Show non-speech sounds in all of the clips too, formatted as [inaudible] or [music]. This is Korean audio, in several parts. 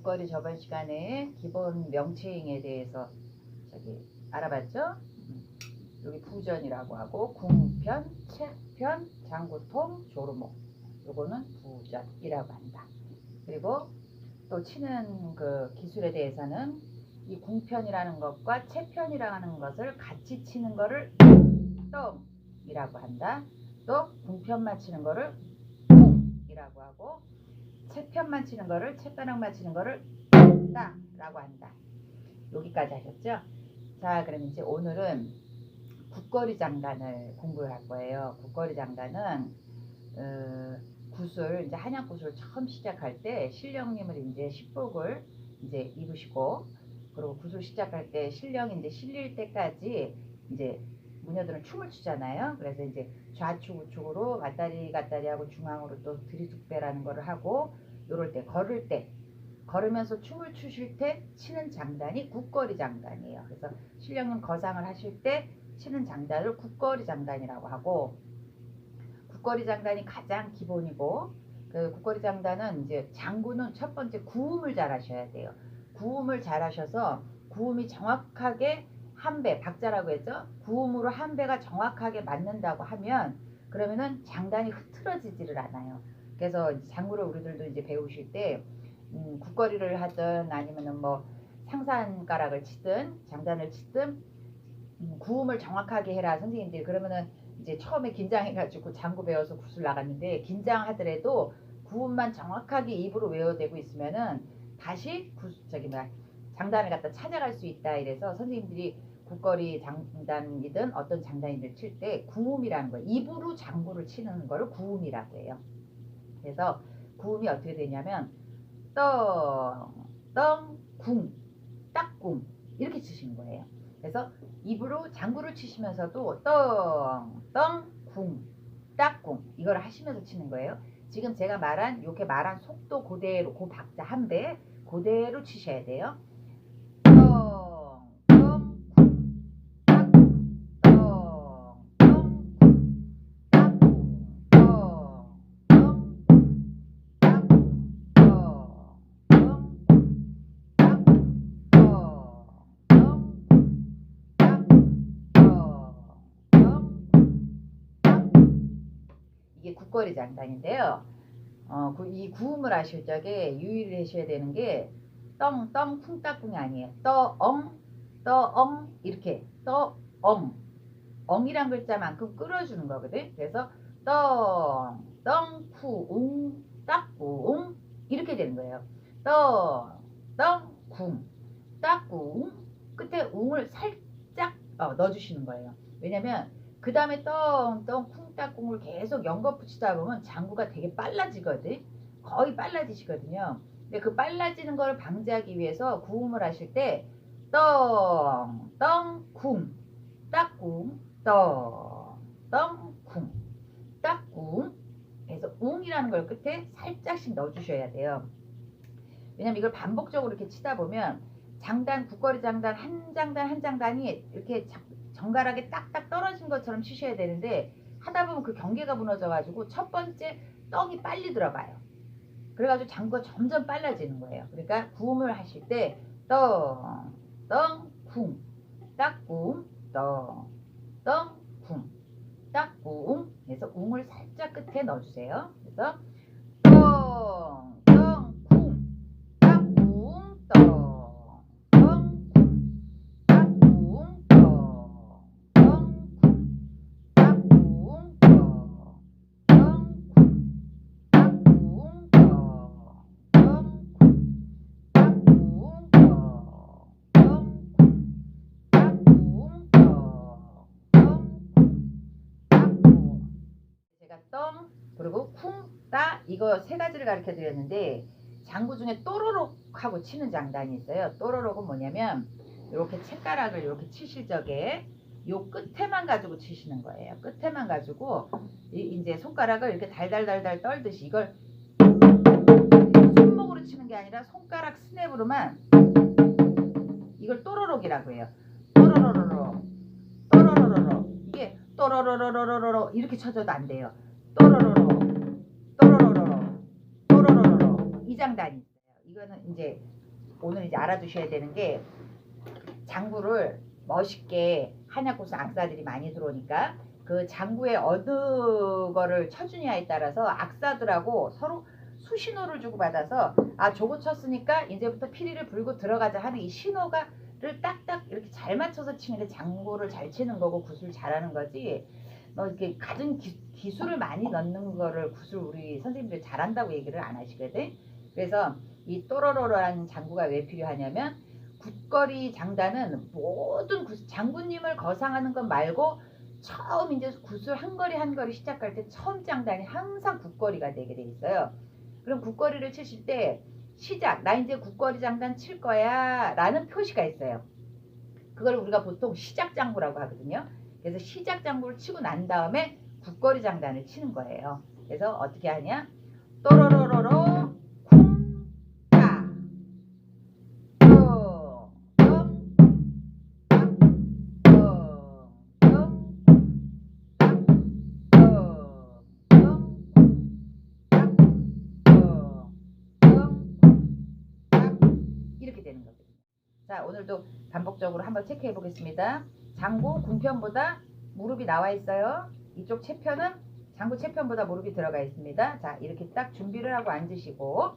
국거리 저번 시간에 기본 명칭에 대해서 저기 알아봤죠? 음. 여기 부전이라고 하고 궁편, 책편, 장구통, 조르목 요거는 부전이라고 한다. 그리고 또 치는 그 기술에 대해서는 이 궁편이라는 것과 채편이라는 것을 같이 치는 거를 똥이라고 한다. 또 궁편만 치는 거를 쿵이라고 하고 채편만 치는 거를 채가락만 치는 거를 따라고 한다. 여기까지 하셨죠? 자, 그럼 이제 오늘은 국거리 장단을 공부할 거예요. 국거리 장단은 어, 구슬 이제 한약 구슬 처음 시작할 때 신령님을 이제 십복을 이제 입으시고 그리고 구슬 시작할 때 신령이 이제 실릴 때까지 이제 무녀들은 춤을 추잖아요. 그래서 이제 좌측 우측으로 왔다리 갔다리 하고 중앙으로 또 들이숙배라는 거를 하고 요럴 때 걸을 때 걸으면서 춤을 추실 때 치는 장단이 국거리 장단이에요. 그래서 신령님 거상을 하실 때 치는 장단을 국거리 장단이라고 하고 국거리 장단이 가장 기본이고 그 국거리 장단은 이제 장구는 첫 번째 구음을 잘 하셔야 돼요. 구음을 잘 하셔서 구음이 정확하게 한 배, 박자라고 했죠? 구음으로 한 배가 정확하게 맞는다고 하면 그러면은 장단이 흐트러지지를 않아요. 그래서 장구를 우리들도 이제 배우실 때 음, 국거리를 하든 아니면은 뭐 상산가락을 치든 장단을 치든 음, 구음을 정확하게 해라 선생님들이 그러면은 이제 처음에 긴장해가지고 장구 배워서 구슬 나갔는데 긴장하더라도 구음만 정확하게 입으로 외워대고 있으면은 다시 구 저기 뭐야 장단을 갖다 찾아갈 수 있다 이래서 선생님들이 국거리 장단이든 어떤 장단이든 칠 때 구음이라는 거예요. 입으로 장구를 치는 거를 구음이라고 해요. 그래서 구음이 어떻게 되냐면 떡, 떡, 궁, 딱궁 이렇게 치시는 거예요. 그래서 입으로 장구를 치시면서도 떡, 떡, 궁, 딱궁 이걸 하시면서 치는 거예요. 지금 제가 말한 이렇게 말한 속도 그대로 그 박자 한 배 그대로 치셔야 돼요. 국거리 장단인데요. 어, 그- 이 구음을 하실 적에 유의를 하셔야 되는 게 떵, 떵, 쿵따꿍이 아니에요. 떠 엉, 떠 엉 이렇게 떠 엉 엉이란 글자만큼 끌어주는 거거든. 그래서 떵, 떵, 쿠, 웅, 따꿍 이렇게 되는 거예요. 떠, 떡, 궁, 따꿍 끝에 웅을 살짝 어, 넣어주시는 거예요. 왜냐면 그 다음에 떵, 떵, 쿵, 따꿍을 계속 연거푸치다 보면 장구가 되게 빨라지거든. 거의 빨라지시거든요. 근데 그 빨라지는 걸 방지하기 위해서 구음을 하실 때 떵, 떵, 쿵, 따꿍, 떠, 떵, 쿵, 따꿍 그래서 웅이라는 걸 끝에 살짝씩 넣어주셔야 돼요. 왜냐면 이걸 반복적으로 이렇게 치다 보면 장단, 국거리 장단, 한 장단, 한 장단이 이렇게 자- 정갈하게 딱딱 떨어진 것처럼 치셔야 되는데 하다 보면 그 경계가 무너져가지고 첫 번째 떡이 빨리 들어가요. 그래가지고 장구가 점점 빨라지는 거예요. 그러니까 구음을 하실 때 떡, 떡, 쿵, 딱궁, 떡, 떡, 쿵, 딱궁 그래서 웅을 살짝 끝에 넣어주세요. 그래서 떡, 떡, 쿵, 딱궁, 떡, 제가 떵 그리고 쿵, 따 이거 세 가지를 가르쳐 드렸는데 장구 중에 또로록 하고 치는 장단이 있어요. 또로록은 뭐냐면 이렇게 채가락을 이렇게 치실 적에 요 끝에만 가지고 치시는 거예요. 끝에만 가지고 이, 이제 손가락을 이렇게 달달달달 떨듯이 이걸 손목으로 치는 게 아니라 손가락 스냅으로만 이걸 또로록이라고 해요. 또로로로로로로 이렇게 쳐줘도 안 돼요. 또로로로 또로로로로 또로로로로 이 장단이 있어요. 이거는 이제 오늘 이제 알아두셔야 되는 게 장구를 멋있게 한약국수 악사들이 많이 들어오니까 그 장구에 어느 거를 쳐주냐에 따라서 악사들하고 서로 수신호를 주고 받아서 아 저거 쳤으니까 이제부터 피리를 불고 들어가자 하는 이 신호가 를 딱딱 이렇게 잘 맞춰서 치는 게 장구를 잘 치는 거고 구슬 잘하는 거지 뭐 이렇게 가진 기, 술을 많이 넣는 거를 구슬 우리 선생님들이 잘한다고 얘기를 안 하시거든 그래서 이 또로로로라는 장구가 왜 필요하냐면 굿거리 장단은 모든 구- 장군님을 거상하는 것 말고 처음 이제 구슬 한 거리 한 거리 시작할 때 처음 장단이 항상 굿거리가 되게 돼 있어요. 그럼 굿거리를 치실 때 시작 나 이제 굿거리 장단 칠 거야 라는 표시가 있어요. 그걸 우리가 보통 시작 장구라고 하거든요. 그래서 시작 장구를 치고 난 다음에 굿거리 장단을 치는 거예요. 그래서 어떻게 하냐 또로로로로 자, 오늘도 반복적으로 한번 체크해 보겠습니다. 장구 궁편보다 무릎이 나와 있어요. 이쪽 채편은 장구 채편보다 무릎이 들어가 있습니다. 자, 이렇게 딱 준비를 하고 앉으시고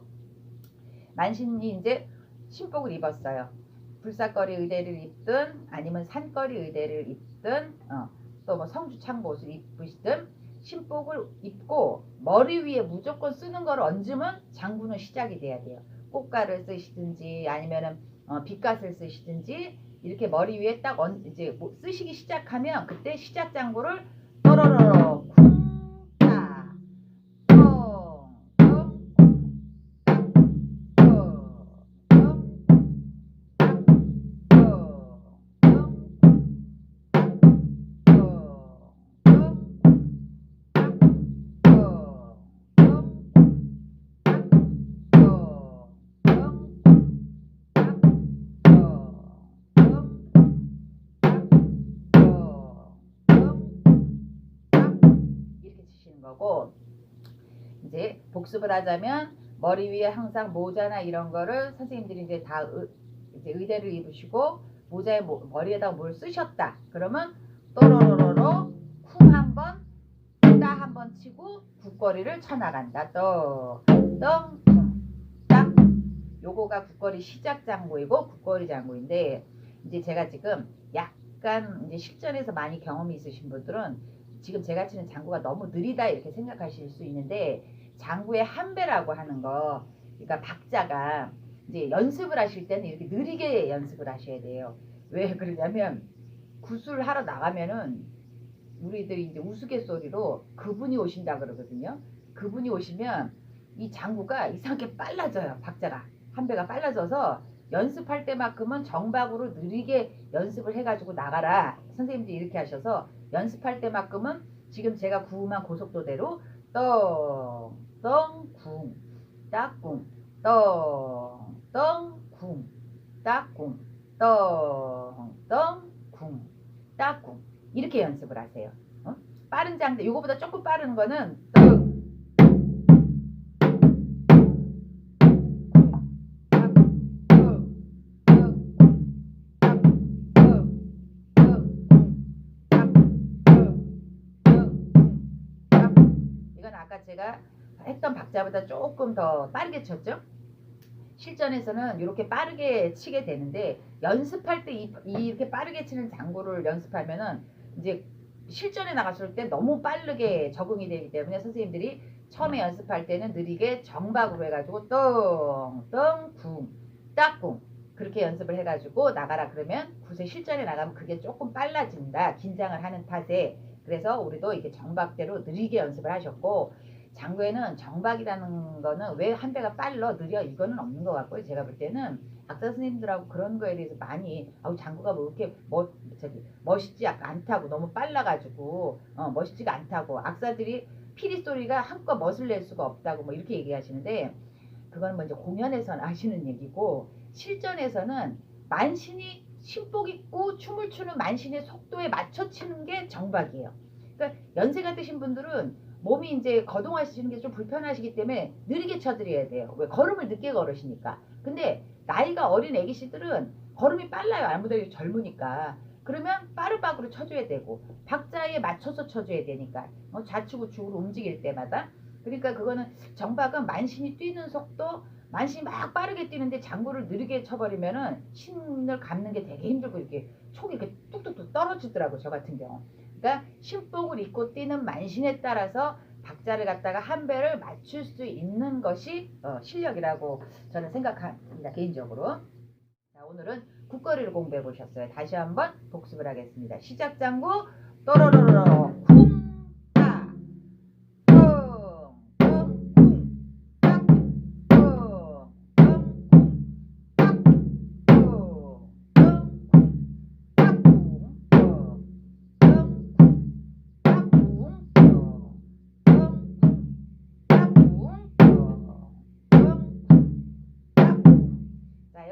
만신이 이제 신복을 입었어요. 불사거리 의대를 입든 아니면 산거리 의대를 입든 어, 또뭐 성주 창고 옷을 입으시든 신복을 입고 머리 위에 무조건 쓰는 걸 얹으면 장구는 시작이 돼야 돼요. 꽃가를 쓰시든지 아니면은 어, 빗갓을 쓰시든지 이렇게 머리 위에 딱 얹, 이제 뭐 쓰시기 시작하면 그때 시작 장구를 또로로 거고 이제 복습을 하자면 머리 위에 항상 모자나 이런 거를 선생님들이 이제 다 의, 이제 의대를 입으시고 모자에 모- 머리에다 뭘 쓰셨다. 그러면 또로로로로 쿵 한번 따 한 번 치고 국거리를 쳐나간다. 또똥쿵딱 요거가 국거리 시작 장구이고 국거리 장구인데 이제 제가 지금 약간 이제 실전에서 많이 경험이 있으신 분들은 지금 제가 치는 장구가 너무 느리다 이렇게 생각하실 수 있는데 장구의 한 배라고 하는 거 그러니까 박자가 이제 연습을 하실 때는 이렇게 느리게 연습을 하셔야 돼요. 왜 그러냐면 구슬 하러 나가면은 우리들이 이제 우스갯소리로 그분이 오신다 그러거든요. 그분이 오시면 이 장구가 이상하게 빨라져요. 박자가 한 배가 빨라져서 연습할 때만큼은 정박으로 느리게 연습을 해가지고 나가라. 선생님들이 이렇게 하셔서 연습할 때만큼은 지금 제가 구음한 고속도대로 떵떵궁 딱궁 떵떵궁 딱궁 떵떵궁 딱궁 이렇게 연습을 하세요. 어? 빠른 장대 이거보다 조금 빠른 거는 제가 했던 박자보다 조금 더 빠르게 쳤죠? 실전에서는 이렇게 빠르게 치게 되는데 연습할 때 이, 이렇게 빠르게 치는 장구를 연습하면은 이제 실전에 나갔을 때 너무 빠르게 적응이 되기 때문에 선생님들이 처음에 연습할 때는 느리게 정박으로 해가지고 떵떵궁 딱궁 그렇게 연습을 해가지고 나가라 그러면 굳이 실전에 나가면 그게 조금 빨라진다 긴장을 하는 탓에 그래서 우리도 이렇게 정박대로 느리게 연습을 하셨고 장구에는 정박이라는 거는 왜 한 배가 빨라 느려 이거는 없는 것 같고요. 제가 볼 때는 악사 선생님들하고 그런 거에 대해서 많이 아우 장구가 뭐 이렇게 멋 저기 멋있지 않다고 너무 빨라가지고 어, 멋있지가 않다고 악사들이 피리 소리가 한껏 멋을 낼 수가 없다고 뭐 이렇게 얘기하시는데 그건 먼저 공연에서는 [laughs] 하시는 얘기고 실전에서는 만신이 신복 입고 춤을 추는 만신의 속도에 맞춰 치는 게 정박이에요. 그러니까 연세가 드신 분들은 몸이 이제 거동하시는 게 좀 불편하시기 때문에 느리게 쳐드려야 돼요. 왜 걸음을 늦게 걸으시니까. 근데 나이가 어린 애기씨들은 걸음이 빨라요. 아무래도 젊으니까. 그러면 빠르박으로 쳐줘야 되고 박자에 맞춰서 쳐줘야 되니까 어, 좌측 우측으로 움직일 때마다 그러니까 그거는 정박은 만신이 뛰는 속도 만신이 막 빠르게 뛰는데 장구를 느리게 쳐버리면은 신을 감는 게 되게 힘들고 이렇게 촉이 이렇게 뚝뚝뚝 떨어지더라고 저 같은 경우 그러니까 신복을 입고 뛰는 만신에 따라서 박자를 갖다가 한 배를 맞출 수 있는 것이 어, 실력이라고 저는 생각합니다 개인적으로. 자 오늘은 국거리를 공부해 보셨어요. 다시 한번 복습을 하겠습니다. 시작 장구. 또로로로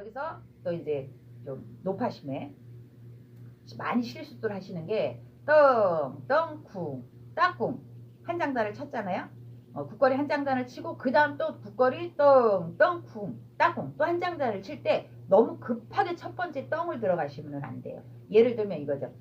여기서 또 이제 좀 높아심에 많이 실수들 하시는 게 떵, 떵쿵, 따쿵 한 장단을 쳤잖아요. 어, 국거리 한 장단을 치고 그 다음 또 국거리 떵, 떵쿵, 따쿵 또 한 장단을 칠 때 너무 급하게 첫 번째 떵을 들어가시면 안 돼요. 예를 들면 이거죠.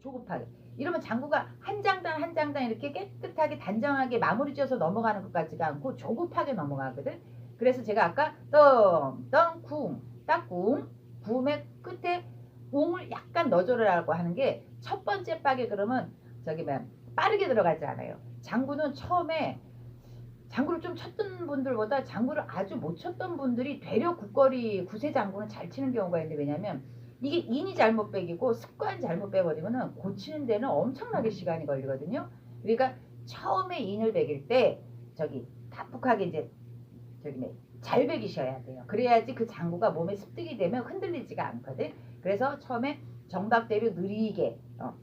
조급하게 이러면 장구가 한 장단 한 장단 이렇게 깨끗하게 단정하게 마무리 지어서 넘어가는 것 같지가 않고 조급하게 넘어가거든. 그래서 제가 아까 떵, 떵쿵, 따쿵, 구음의 끝에 웅을 약간 넣어줘라고 하는 게 첫 번째 박에 그러면 저기 뭐 빠르게 들어가지 않아요. 장구는 처음에 장구를 좀 쳤던 분들보다 장구를 아주 못 쳤던 분들이 되려 국거리 구세 장구는 잘 치는 경우가 있는데 왜냐면 이게 인이 잘못 빼기고 습관 잘못 빼버리면은 고치는 데는 엄청나게 시간이 걸리거든요. 그러니까 처음에 인을 베길 때 저기 다푹하게 이제 저기 네, 잘 베기셔야 돼요. 그래야지 그 장구가 몸에 습득이 되면 흔들리지가 않거든. 그래서 처음에 정박대로 느리게 어.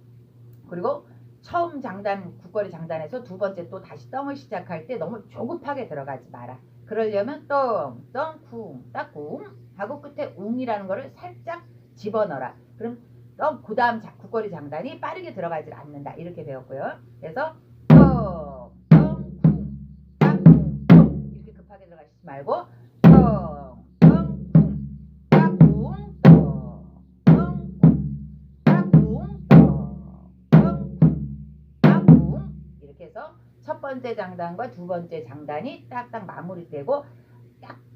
그리고 처음 장단 국거리 장단에서 두 번째 또 다시 떵을 시작할 때 너무 조급하게 들어가지 마라. 그러려면 떵, 떵 쿵, 따쿵 하고 끝에 웅이라는 거를 살짝 집어넣어라. 그럼 떵, 그 다음 국거리 장단이 빠르게 들어가지 않는다. 이렇게 배웠고요. 그래서 떵, 떵쿵, 따쿵, 떵 이렇게 급하게 들어가시지 말고 떵, 떵쿵, 따쿵, 떵, 떵쿵, 따쿵, 떵, 떵쿵, 따쿵 이렇게 해서 첫 번째 장단과 두 번째 장단이 딱딱 마무리되고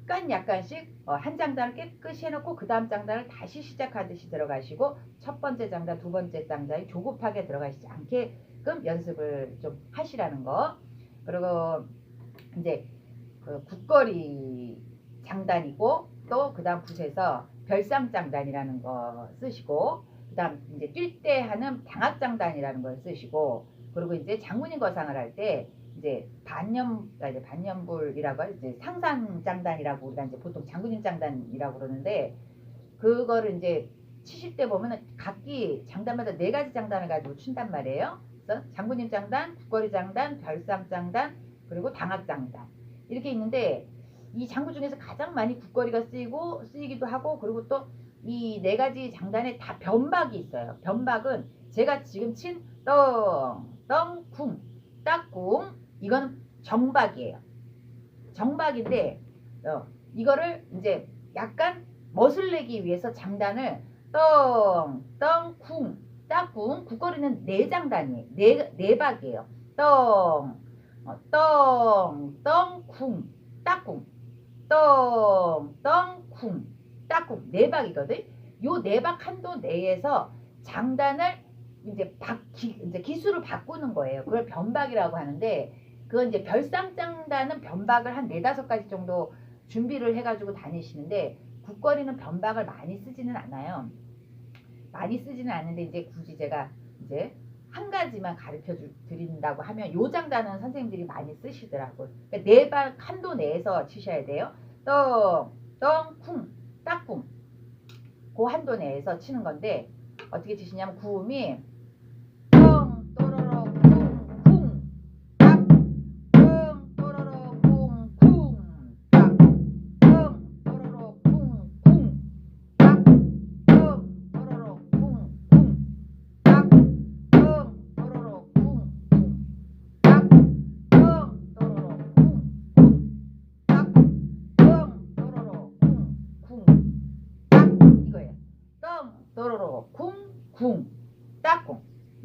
약간 약간씩 어, 한 장단을 깨끗이 해놓고 그 다음 장단을 다시 시작하듯이 들어가시고 첫 번째 장단, 두 번째 장단이 조급하게 들어가시지 않게끔 연습을 좀 하시라는 거. 그리고 이제 그 국거리 장단이고 또 그 다음 붓에서 별상 장단이라는 거 쓰시고 그 다음 이제 뛸 때 하는 당학 장단이라는 걸 쓰시고 그리고 이제 장군인 거상을 할때 이제 반년 아, 이제 반년불이라고 하죠. 이제 상산 장단이라고 우리가 이제 보통 장군인 장단이라고 그러는데 그거를 이제 치실 때 보면은 각기 장단마다 네 가지 장단을 가지고 춘단 말이에요. 그래서 장군님 장단, 국거리 장단, 별상 장단, 그리고 당학 장단 이렇게 있는데 이 장구 중에서 가장 많이 국거리가 쓰이고 쓰이기도 하고 그리고 또 이 네 가지 장단에 다 변박이 있어요. 변박은 제가 지금 친 떵, 떵쿵, 따쿵 이거는 정박이에요. 정박인데 어, 이거를 이제 약간 멋을 내기 위해서 장단을 떵, 떵 쿵, 따쿵 국거리는 네 장단이에요. 네, 네 박이에요. 떵, 어, 떵, 떵 쿵, 따쿵, 떵, 떵 쿵, 따쿵 네 박이거든. 요 네 박 한도 내에서 장단을 이제 바, 기, 이제 기수를 바꾸는 거예요. 그걸 변박이라고 하는데 그건 이제 별상장단은 변박을 한 네다섯 가지 정도 준비를 해가지고 다니시는데 국거리는 변박을 많이 쓰지는 않아요. 많이 쓰지는 않는데 이제 굳이 제가 이제 한 가지만 가르쳐 주, 드린다고 하면 요 장단은 선생님들이 많이 쓰시더라고요. 그러니까 네박 한도 내에서 치셔야 돼요. 떵, 떵쿵, 따쿵 그 한도 내에서 치는 건데 어떻게 치시냐면 구음이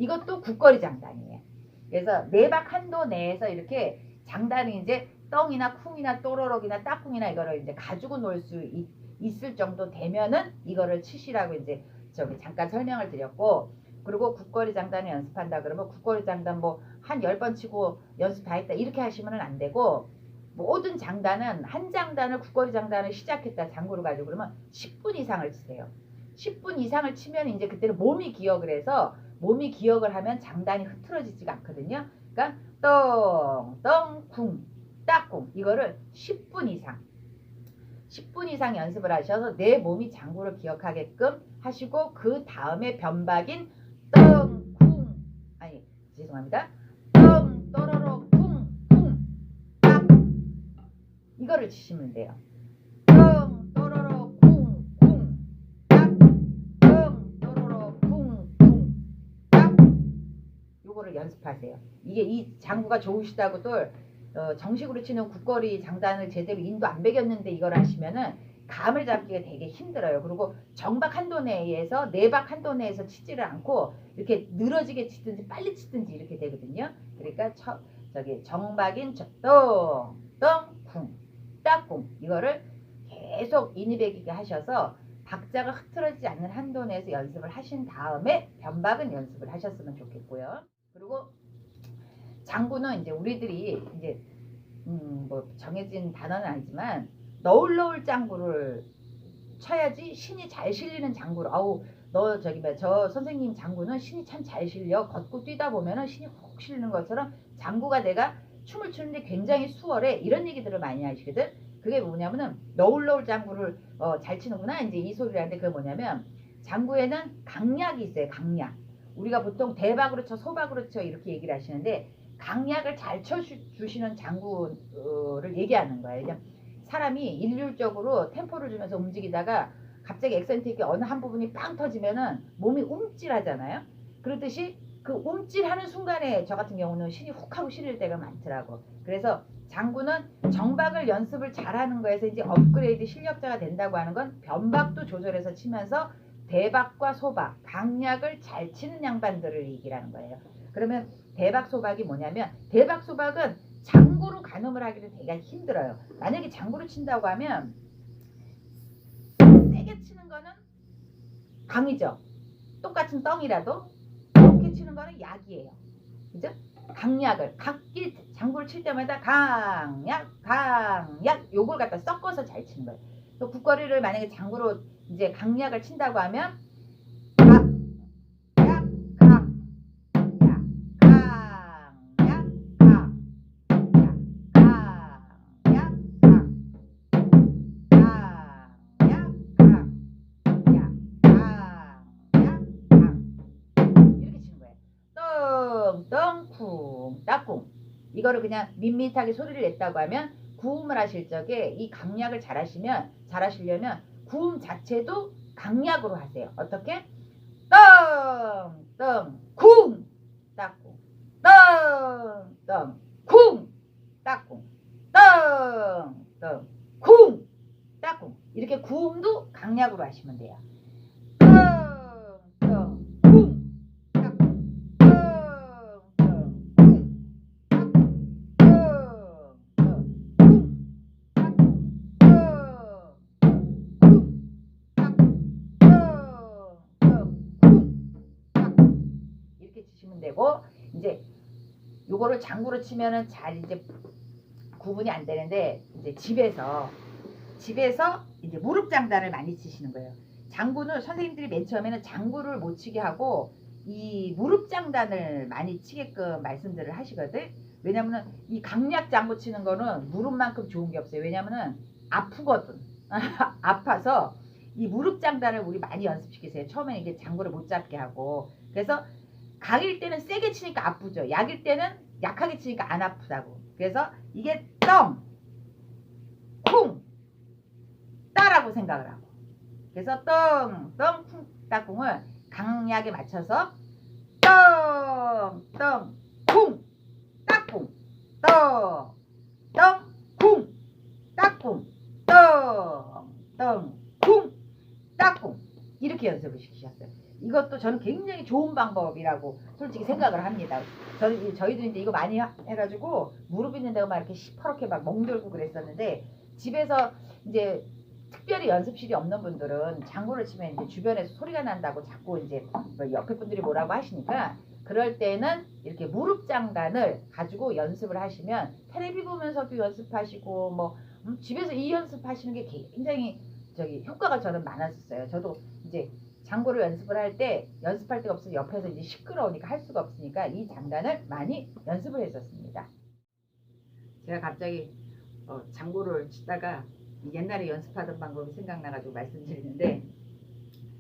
이것도 국거리 장단이에요. 그래서 네박 한도 내에서 이렇게 장단이 이제 떵이나 쿵이나 또로록이나 따꿍이나 이거를 이제 가지고 놀 수 있을 정도 되면은 이거를 치시라고 이제 저기 잠깐 설명을 드렸고 그리고 국거리 장단을 연습한다 그러면 국거리 장단 뭐 한 열 번 치고 연습 다 했다 이렇게 하시면 안 되고 모든 장단은 한 장단을 국거리 장단을 시작했다 장구를 가지고 그러면 10분 이상을 치세요. 10분 이상을 치면 이제 그때는 몸이 기억을 해서 몸이 기억을 하면 장단이 흐트러지지가 않거든요. 그러니까 떵 떵쿵 따꿍 이거를 10분 이상 10분 이상 연습을 하셔서 내 몸이 장구를 기억하게끔 하시고 그 다음에 변박인 떵쿵 아니 죄송합니다. 떵 또로로 쿵쿵 딱 이거를 치시면 돼요. 요거를 연습하세요. 이게 이 장구가 좋으시다고 또 어, 정식으로 치는 국거리 장단을 제대로 인도 안 배겼는데 이걸 하시면은 감을 잡기가 되게 힘들어요. 그리고 정박 한도 내에서 내박 한도 내에서 치지를 않고 이렇게 늘어지게 치든지 빨리 치든지 이렇게 되거든요. 그러니까 저, 저기 정박인 똥똥쿵 따꿍 이거를 계속 인이 배기게 하셔서 박자가 흐트러지지 않는 한도 내에서 연습을 하신 다음에 변박은 연습을 하셨으면 좋겠고요. 그리고 장구는 이제 우리들이 이제 음 뭐 정해진 단어는 아니지만 너울너울 장구를 쳐야지 신이 잘 실리는 장구를. 아우 너 저기 뭐저 선생님 장구는 신이 참 잘 실려. 걷고 뛰다 보면은 신이 훅 실리는 것처럼 장구가 내가 춤을 추는데 굉장히 수월해. 이런 얘기들을 많이 하시거든. 그게 뭐냐면은 너울너울 장구를 어, 잘 치는구나. 이제 이 소리를 하는데 그게 뭐냐면 장구에는 강약이 있어요 강약 우리가 보통 대박으로 쳐 소박으로 쳐 이렇게 얘기를 하시는데 강약을 잘 쳐주시는 장구를 얘기하는 거예요. 그냥 사람이 일률적으로 템포를 주면서 움직이다가 갑자기 액센트있게 어느 한 부분이 빵 터지면은 몸이 움찔하잖아요. 그렇듯이 그 움찔하는 순간에 저 같은 경우는 신이 훅 하고 실릴 때가 많더라고. 그래서 장구는 정박을 연습을 잘하는 거에서 이제 업그레이드 실력자가 된다고 하는 건 변박도 조절해서 치면서 대박과 소박, 강약을 잘 치는 양반들을 얘기하는 거예요. 그러면 대박 소박이 뭐냐면 대박 소박은 장구로 가늠을 하기는 되게 힘들어요. 만약에 장구로 친다고 하면 세게 치는 거는 강이죠. 똑같은 떵이라도 이렇게 치는 거는 약이에요. 그죠? 강약을 각기 장구를 칠 때마다 강약 강약 요걸 갖다 섞어서 잘 치는 거예요. 또 국거리를 만약에 장구로 이제 강약을 친다고 하면 이거를 그냥 밋밋하게 소리를 냈다고 하면 구음을 하실 적에 이 강약을 잘 하시면 잘 하시려면 구음 자체도 강약으로 하세요. 어떻게? 떵 떵쿵 따꿍 떵떵쿵 따꿍 떵떵쿵 따꿍 이렇게 구음도 강약으로 하시면 돼요. 치시면 되고 이제 요거를 장구로 치면은 잘 이제 구분이 안 되는데 이제 집에서 집에서 이제 무릎 장단을 많이 치시는 거예요. 장구는 선생님들이 맨 처음에는 장구를 못 치게 하고 이 무릎 장단을 많이 치게끔 말씀들을 하시거든. 왜냐면은 이 강약 장구 치는 거는 무릎만큼 좋은 게 없어요. 왜냐면은 아프거든. [laughs] 아파서 이 무릎 장단을 우리 많이 연습시키세요. 처음에 이게 장구를 못 잡게 하고. 그래서 강일 때는 세게 치니까 아프죠. 약일 때는 약하게 치니까 안 아프다고. 그래서 이게 떵, 쿵, 따라고 생각을 하고. 그래서 떵, 떵, 쿵, 따꿍을 강약에 맞춰서 떵, 떵, 쿵, 따꿍, 떠, 떵, 쿵, 따꿍, 떠, 떵, 쿵, 따꿍. 이렇게 연습을 시키셨어요. 이것도 저는 굉장히 좋은 방법이라고 솔직히 생각을 합니다. 저희 저희도 이제 이거 많이 하- 해가지고 무릎 있는 데가 막 이렇게 시퍼렇게 막 멍들고 그랬었는데 집에서 이제 특별히 연습실이 없는 분들은 장구를 치면 이제 주변에서 소리가 난다고 자꾸 이제 뭐 옆에 분들이 뭐라고 하시니까 그럴 때는 이렇게 무릎 장단을 가지고 연습을 하시면 텔레비 보면서도 연습하시고 뭐 음, 집에서 이 연습하시는 게 굉장히 저기 효과가 저는 많았었어요. 저도 이제 장구를 연습을 할 때 연습할 데가 없으면 옆에서 이제 시끄러우니까 할 수가 없으니까 이 장단을 많이 연습을 했었습니다. 제가 갑자기 어, 장구를 치다가 옛날에 연습하던 방법이 생각나가지고 말씀드리는데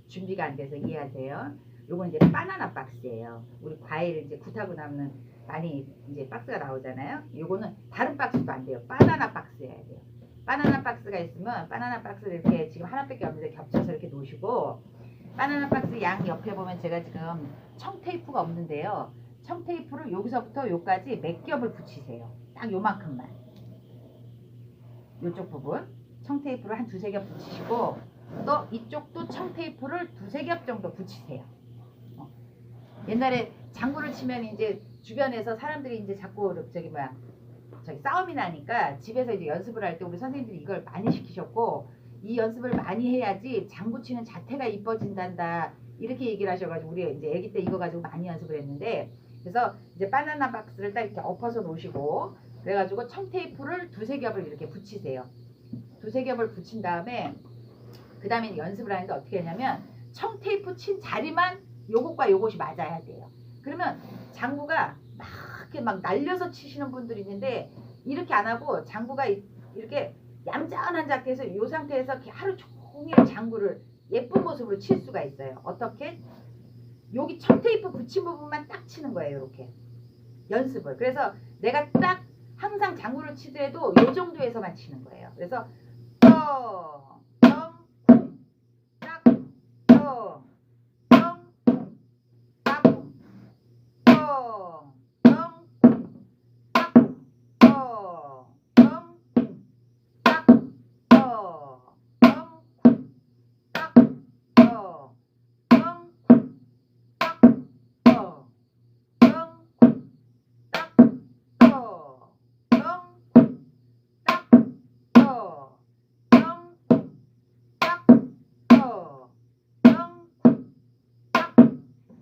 준비가 안 돼서 이해하세요. 요건 이제 바나나 박스예요. 우리 과일 이제 굿하고 남는 많이 이제 박스가 나오잖아요. 요거는 다른 박스도 안 돼요. 바나나 박스여야 돼요. 바나나 박스가 있으면 바나나 박스를 이렇게 지금 하나밖에 없는데 겹쳐서 이렇게 놓으시고 바나나 박스 양 옆에 보면 제가 지금 청 테이프가 없는데요. 청 테이프를 여기서부터 여기까지 몇 겹을 붙이세요. 딱 요만큼만. 요쪽 부분 청 테이프를 한 두세 겹 붙이시고 또 이쪽도 청 테이프를 두세 겹 정도 붙이세요. 어. 옛날에 장구를 치면 이제 주변에서 사람들이 이제 자꾸 저기 뭐야 저기 싸움이 나니까 집에서 이제 연습을 할 때 우리 선생님들이 이걸 많이 시키셨고 이 연습을 많이 해야지 장구 치는 자태가 이뻐진단다 이렇게 얘기를 하셔가지고 우리 이제 아기 때 이거 가지고 많이 연습을 했는데 그래서 이제 바나나 박스를 딱 이렇게 엎어서 놓으시고 그래가지고 청 테이프를 두세 겹을 이렇게 붙이세요. 두세 겹을 붙인 다음에 그 다음에 연습을 하는데 어떻게 하냐면 청 테이프 친 자리만 요것과 요것이 맞아야 돼요. 그러면 장구가 막 이렇게 막 날려서 치시는 분들이 있는데 이렇게 안 하고 장구가 이- 이렇게 얌전한 자태에서 이 상태에서 하루 종일 장구를 예쁜 모습으로 칠 수가 있어요. 어떻게? 여기 청 테이프 붙인 부분만 딱 치는 거예요. 이렇게 연습을. 그래서 내가 딱 항상 장구를 치더라도 이 정도에서만 치는 거예요. 그래서 딱, 쿵,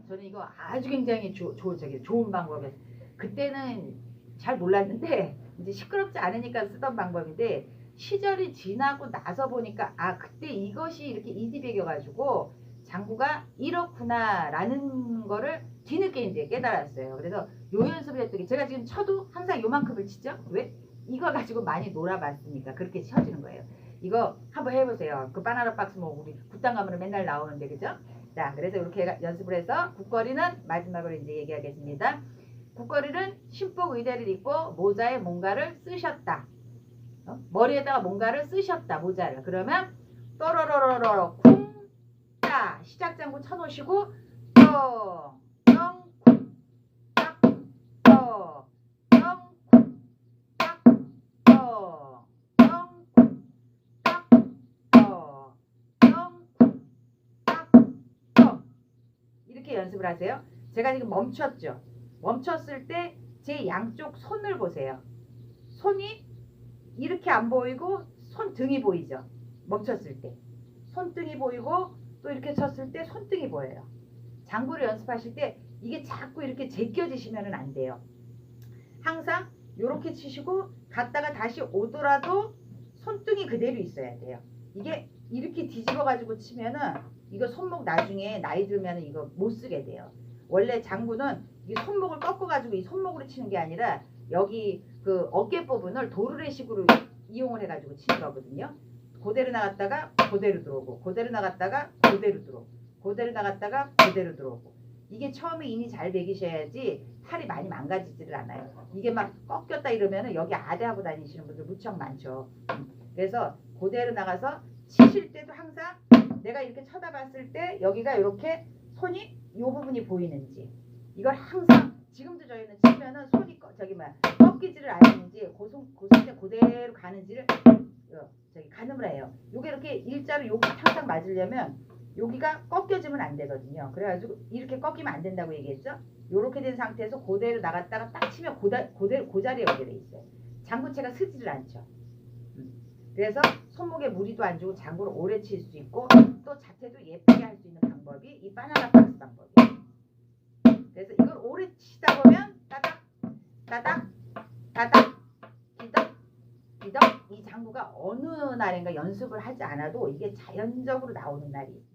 저는 이거 아주 굉장히 조, 조, 좋은 방법이에요. 그때는 잘 몰랐는데 [laughs] 이제 시끄럽지 않으니까 쓰던 방법인데 시절이 지나고 나서 보니까 아 그때 이것이 이렇게 이디백여가지고 장구가 이렇구나라는 거를 뒤늦게 이제 깨달았어요. 그래서 요 연습을 했더니 제가 지금 쳐도 항상 요만큼을 치죠. 왜? 이거 가지고 많이 놀아봤으니까 그렇게 쳐지는 거예요. 이거 한번 해보세요. 그 바나나 박스 뭐 우리 가면 맨날 나오는데 그죠? 자 그래서 이렇게 연습을 해서 국거리는 마지막으로 이제 얘기하겠습니다. 국거리는 신복 의대를 입고 모자에 뭔가를 쓰셨다. 어? 머리에다가 뭔가를 쓰셨다 모자를 그러면 또로로로로 쿵따 시작 장구 쳐놓으시고 또 연습을 하세요. 제가 지금 멈췄죠. 멈췄을 때 제 양쪽 손을 보세요. 손이 이렇게 안 보이고 손등이 보이죠. 멈췄을 때 손등이 보이고 또 이렇게 쳤을 때 손등이 보여요. 장구를 연습하실 때 이게 자꾸 이렇게 제껴지시면 안 돼요. 항상 이렇게 치시고 갔다가 다시 오더라도 손등이 그대로 있어야 돼요. 이게 이렇게 뒤집어 가지고 치면은 이거 손목 나중에 나이 들면 이거 못 쓰게 돼요. 원래 장구는 이 손목을 꺾어 가지고 이 손목으로 치는 게 아니라 여기 그 어깨 부분을 도르래식으로 이용을 해 가지고 치는 거거든요. 그대로 나갔다가 그대로 들어오고 그대로 나갔다가 그대로 들어오고 그대로 나갔다가 그대로 들어오고 이게 처음에 인이 잘 배기셔야지 팔이 많이 망가지지를 않아요. 이게 막 꺾였다 이러면은 여기 아대하고 다니시는 분들 무척 많죠. 음. 그래서 그대로 나가서 치실 때도 항상 내가 이렇게 쳐다봤을 때 여기가 이렇게 손이 이 부분이 보이는지 이걸 항상 지금도 저희는 치면은 손이 꺼, 저기 뭐야 꺾이지를 않는지 고손 고손때 그대로 가는지를 어, 저기 가늠을 해요. 요게 이렇게 일자로 여기 항상 맞으려면 여기가 꺾여지면 안 되거든요. 그래가지고 이렇게 꺾이면 안 된다고 얘기했죠. 이렇게 된 상태에서 고대로 나갔다가 딱 치면 고다, 고대, 고자리에 오게 돼 있어요. 장구채가 쓰지를 않죠. 음. 그래서 손목에 무리도 안 주고 장구를 오래 칠 수 있고 또 자태도 예쁘게 할 수 있는 방법이 이 바나나 박스 방법이에요. 그래서 이걸 오래 치다 보면 따닥 따닥 따닥 디덕 디덕 이 장구가 어느 날인가 연습을 하지 않아도 이게 자연적으로 나오는 날이 있어요. 떨어라